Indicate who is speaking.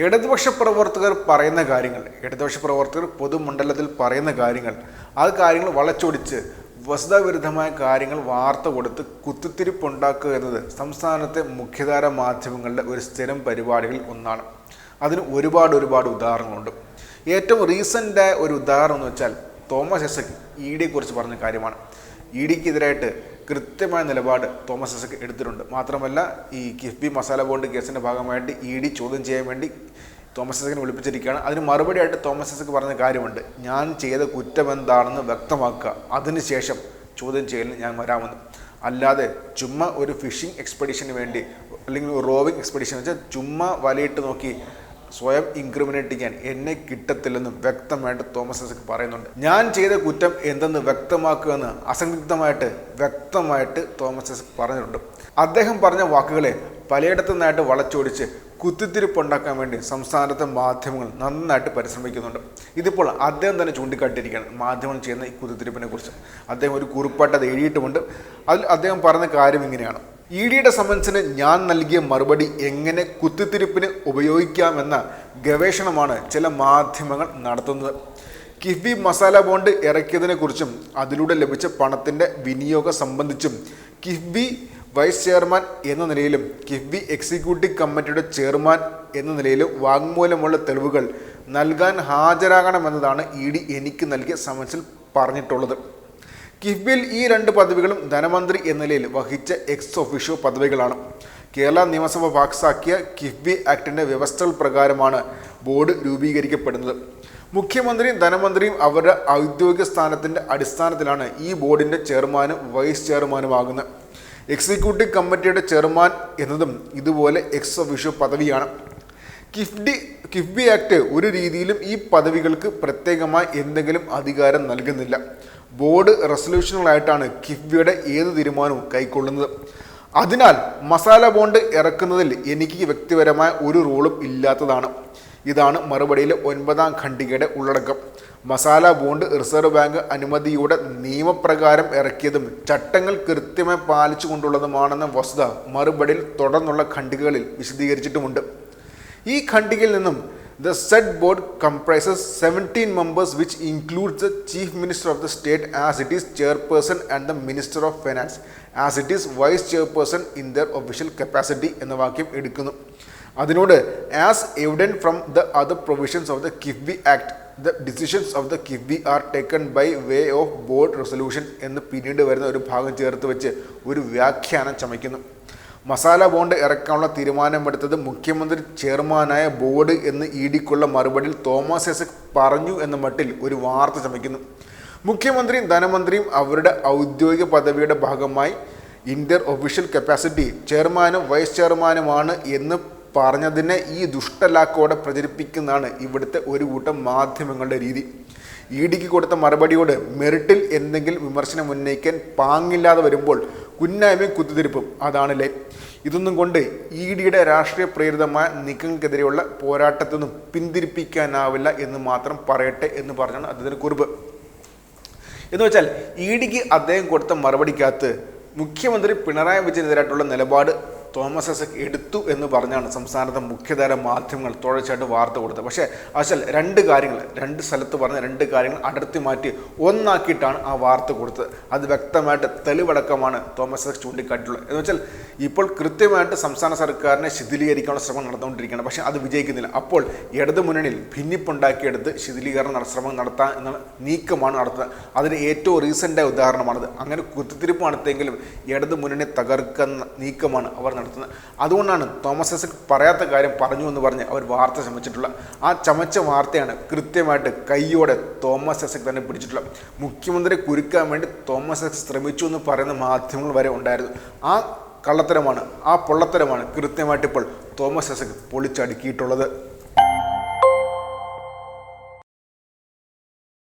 Speaker 1: ഇടതുപക്ഷ പ്രവർത്തകർ പറയുന്ന കാര്യങ്ങൾ ഇടതുപക്ഷ പ്രവർത്തകർ പൊതുമണ്ഡലത്തിൽ പറയുന്ന കാര്യങ്ങൾ ആ കാര്യങ്ങൾ വളച്ചൊടിച്ച് വസ്തുതാവിരുദ്ധമായ കാര്യങ്ങൾ വാർത്ത കൊടുത്ത് കുത്തിത്തിരിപ്പുണ്ടാക്കുക എന്നത് സംസ്ഥാനത്തെ മുഖ്യധാര മാധ്യമങ്ങളുടെ ഒരു സ്ഥിരം പരിപാടികളിൽ ഒന്നാണ്. അതിന് ഒരുപാട് ഒരുപാട് ഉദാഹരണങ്ങളുണ്ട്. ഏറ്റവും റീസെന്റായ ഒരു ഉദാഹരണം എന്ന് വെച്ചാൽ തോമസ് എസക് ഇ ഡിയെക്കുറിച്ച് പറഞ്ഞ കാര്യമാണ്. ഇ ഡിക്കെതിരായിട്ട് കൃത്യമായ നിലപാട് തോമസ് ഐസക് എടുത്തിട്ടുണ്ട്. മാത്രമല്ല ഈ കിഫ്ബി മസാല ബോണ്ട് കേസിന്റെ ഭാഗമായിട്ട് ഇ ഡി ചോദ്യം ചെയ്യാൻ വേണ്ടി തോമസ് ഐസക്കിനെ വിളിപ്പിച്ചിരിക്കുകയാണ്. അതിന് മറുപടിയായിട്ട് തോമസ് ഐസക് പറഞ്ഞ കാര്യമുണ്ട്. ഞാൻ ചെയ്ത കുറ്റം എന്താണെന്ന് വ്യക്തമാക്കുക. അതിനുശേഷം ചോദ്യം ചെയ്യലിന് ഞാൻ വരാമെന്ന്. അല്ലാതെ ചുമ്മാ ഒരു ഫിഷിംഗ് എക്സ്പെഡിഷന് വേണ്ടി അല്ലെങ്കിൽ റോവിംഗ് എക്സ്പെഡിഷൻ വെച്ചാൽ ചുമ്മാ വലയിട്ട് നോക്കി സ്വയം ഇൻക്രിമിനേറ്റ് ചെയ്യാൻ എന്നെ കിട്ടത്തില്ലെന്നും വ്യക്തമായിട്ട് തോമസ് ഐസക് പറയുന്നുണ്ട്. ഞാൻ ചെയ്ത കുറ്റം എന്തെന്ന് വ്യക്തമാക്കുമെന്ന് അസംദിഗ്ധമായിട്ട് വ്യക്തമായിട്ട് തോമസ് ഐസക് പറഞ്ഞിട്ടുണ്ട്. അദ്ദേഹം പറഞ്ഞ വാക്കുകളെ പലയിടത്തു നിന്നായിട്ട് വളച്ചൊടിച്ച് കുത്തിത്തിരിപ്പുണ്ടാക്കാൻ വേണ്ടി സംസ്ഥാനത്തെ മാധ്യമങ്ങൾ നന്നായിട്ട് പരിശ്രമിക്കുന്നുണ്ട്. ഇതിപ്പോൾ അദ്ദേഹം തന്നെ ചൂണ്ടിക്കാട്ടിയിരിക്കുകയാണ് മാധ്യമങ്ങൾ ചെയ്യുന്ന ഈ കുത്തിത്തിരിപ്പിനെ കുറിച്ച് അദ്ദേഹം ഒരു കുറിപ്പായിട്ട് അത് എഴുതിയിട്ടുമുണ്ട്. അതിൽ അദ്ദേഹം പറഞ്ഞ കാര്യം ഇങ്ങനെയാണ്. ഇ ഡിയുടെ സമൻസിന് ഞാൻ നൽകിയ മറുപടി എങ്ങനെ കുത്തിത്തിരിപ്പിന് ഉപയോഗിക്കാമെന്ന ഗവേഷണമാണ് ചില മാധ്യമങ്ങൾ നടത്തുന്നത്. കിഫ്ബി മസാല ബോണ്ട് ഇറക്കിയതിനെക്കുറിച്ചും അതിലൂടെ ലഭിച്ച പണത്തിന്റെ വിനിയോഗം സംബന്ധിച്ചും കിഫ്ബി വൈസ് ചെയർമാൻ എന്ന നിലയിലും കിഫ്ബി എക്സിക്യൂട്ടീവ് കമ്മിറ്റിയുടെ ചെയർമാൻ എന്ന നിലയിലും വാങ്മൂലമുള്ള തെളിവുകൾ നൽകാൻ ഹാജരാകണമെന്നതാണ് ഇ ഡി എനിക്ക് നൽകിയ സമൻസിൽ പറഞ്ഞിട്ടുള്ളത്. കിഫ്ബിയിൽ ഈ രണ്ട് പദവികളും ധനമന്ത്രി എന്ന നിലയിൽ വഹിച്ച എക്സ് ഒഫീഷ്യോ പദവികളാണ്. കേരള നിയമസഭ പാസാക്കിയ കിഫ്ബി ആക്ടിന്റെ വ്യവസ്ഥകൾ പ്രകാരമാണ് ബോർഡ് രൂപീകരിക്കപ്പെടുന്നത്. മുഖ്യമന്ത്രിയും ധനമന്ത്രിയും അവരുടെ ഔദ്യോഗിക സ്ഥാനത്തിന്റെ അടിസ്ഥാനത്തിലാണ് ഈ ബോർഡിന്റെ ചെയർമാനും വൈസ് ചെയർമാനുമാകുന്നത് എക്സിക്യൂട്ടീവ് കമ്മിറ്റിയുടെ ചെയർമാൻ എന്നതും ഇതുപോലെ എക്സ് ഒഫീഷ്യോ പദവിയാണ്. കിഫ്ഡി കിഫ്ബി ആക്ട് ഒരു രീതിയിലും ഈ പദവികൾക്ക് പ്രത്യേകമായി എന്തെങ്കിലും അധികാരം നൽകുന്നില്ല. ബോർഡ് റെസൊല്യൂഷനുകളായിട്ടാണ് കിഫ്ബിയുടെ ഏത് തീരുമാനവും കൈക്കൊള്ളുന്നത്. അതിനാൽ മസാല ബോണ്ട് ഇറക്കുന്നതിൽ എനിക്ക് വ്യക്തിപരമായ ഒരു റോളും ഇല്ലാത്തതാണ്. ഇതാണ് മറുപടിയിലെ ഒൻപതാം ഖണ്ഡികയുടെ ഉള്ളടക്കം. മസാല ബോണ്ട് റിസർവ് ബാങ്ക് അനുമതിയുടെ നിയമപ്രകാരം ഇറക്കിയതും ചട്ടങ്ങൾ കൃത്യമായി പാലിച്ചുകൊണ്ടുള്ളതുമാണെന്ന വസ്തുത മറുപടിയിൽ തുടർന്നുള്ള ഖണ്ഡികകളിൽ വിശദീകരിച്ചിട്ടുമുണ്ട്. ഈ ഖണ്ഡികയിൽ നിന്നും the said board comprises seventeen members which includes the chief minister of the state as it is chairperson and the minister of finance as it is vice chairperson in their official capacity എന്ന വാക്യം എടുക്കുന്നു. അതിനോട് as evident from the other provisions of the KIIFB act the decisions of the KIIFB are taken by way of board resolution എന്ന് പിന്നീട് വരുന്ന ഒരു ഭാഗം ചേർത്ത് വെച്ച് ഒരു വ്യാഖ്യാനം ചമയ്ക്കുന്നു. മസാല ബോണ്ട് ഇറക്കാനുള്ള തീരുമാനമെടുത്തത് മുഖ്യമന്ത്രി ചെയർമാനായ ബോർഡ് എന്ന് ഇ ഡിക്കുള്ള മറുപടിയിൽ തോമസ് ഐസക് പറഞ്ഞു എന്ന മട്ടിൽ ഒരു വാർത്ത ചമയ്ക്കുന്നു. മുഖ്യമന്ത്രിയും ധനമന്ത്രിയും അവരുടെ ഔദ്യോഗിക പദവിയുടെ ഭാഗമായി ഇന്റർ ഒഫീഷ്യൽ കപ്പാസിറ്റി ചെയർമാനും വൈസ് ചെയർമാനുമാണ് എന്ന് പറഞ്ഞതിനെ ഈ ദുഷ്ടലാക്കോടെ പ്രചരിപ്പിക്കുന്നതാണ് ഇവിടുത്തെ ഒരു കൂട്ടം മാധ്യമങ്ങളുടെ രീതി. ഇ ഡിക്ക് കൊടുത്ത മറുപടിയോട് മെറിറ്റിൽ എന്തെങ്കിലും വിമർശനം ഉന്നയിക്കാൻ പാങ്ങില്ലാതെ വരുമ്പോൾ കുന്നായ്മയും കുത്തിത്തിരിപ്പും. അതാണ് ലൈൻ ഇതൊന്നും കൊണ്ട് ഇ ഡിയുടെ രാഷ്ട്രീയ പ്രേരിതമായ നീക്കങ്ങൾക്കെതിരെയുള്ള പോരാട്ടത്തൊന്നും പിന്തിരിപ്പിക്കാനാവില്ല എന്ന് മാത്രം പറയട്ടെ എന്ന് പറഞ്ഞാണ് അദ്ദേഹത്തിന് കുറിപ്പ്. എന്ന് വെച്ചാൽ ഇ ഡിക്ക് അദ്ദേഹം കൊടുത്ത മറുപടിക്കകത്ത് മുഖ്യമന്ത്രി പിണറായി വിജയനെതിരായിട്ടുള്ള നിലപാട് തോമസ് ഐസക് എടുത്തു എന്ന് പറഞ്ഞാണ് സംസ്ഥാനത്തെ മുഖ്യധാര മാധ്യമങ്ങൾ തുഴച്ചായിട്ട് വാർത്ത കൊടുത്തത്. പക്ഷേ അശൽ രണ്ട് കാര്യങ്ങൾ രണ്ട് സ്ഥലത്ത് പറഞ്ഞ രണ്ട് കാര്യങ്ങൾ അടർത്തി മാറ്റി ഒന്നാക്കിയിട്ടാണ് ആ വാർത്ത കൊടുത്തത്. അത് വ്യക്തമായിട്ട് തെളിവടക്കമാണ് തോമസ് ഐസക് ചൂണ്ടിക്കാട്ടിയിട്ടുള്ളത്. എന്ന് വെച്ചാൽ ഇപ്പോൾ കൃത്യമായിട്ട് സംസ്ഥാന സർക്കാരിനെ ശിഥിലീകരിക്കാനുള്ള ശ്രമം നടന്നുകൊണ്ടിരിക്കുകയാണ്. പക്ഷേ അത് വിജയിക്കുന്നില്ല. അപ്പോൾ ഇടതു മുന്നണിയിൽ ഭിന്നിപ്പുണ്ടാക്കിയെടുത്ത് ശിഥിലീകരണ ശ്രമം നടത്താൻ എന്ന നീക്കമാണ് നടത്തുന്നത്. അതിന് ഏറ്റവും റീസെന്റായ ഉദാഹരണമാണത്. അങ്ങനെ കുത്തിത്തിരിപ്പ് നടത്തിയെങ്കിലും ഇടതു മുന്നണി തകർക്കുന്ന നീക്കമാണ് അവർ നടത്തുന്നത്. അതുകൊണ്ടാണ് തോമസ് ഐസക് പറയാത്ത കാര്യം പറഞ്ഞു എന്ന് പറഞ്ഞ് അവർ വാർത്ത ചമച്ചിട്ടുള്ള ആ ചമച്ച വാർത്തയാണ് കൃത്യമായിട്ട് കൈയോടെ തോമസ് ഐസക് തന്നെ പിടിച്ചിട്ടുള്ളത്. മുഖ്യമന്ത്രി കുരുക്കാൻ വേണ്ടി തോമസ് ഐസക് ശ്രമിച്ചു എന്ന് പറയുന്ന മാധ്യമങ്ങൾ വരെ ഉണ്ടായിരുന്നു. ആ കള്ളത്തരമാണ് ആ പൊള്ളത്തരമാണ് കൃത്യമായിട്ട് ഇപ്പോൾ തോമസ് ഐസക് പൊളിച്ചടുക്കിയിട്ടുള്ളത്.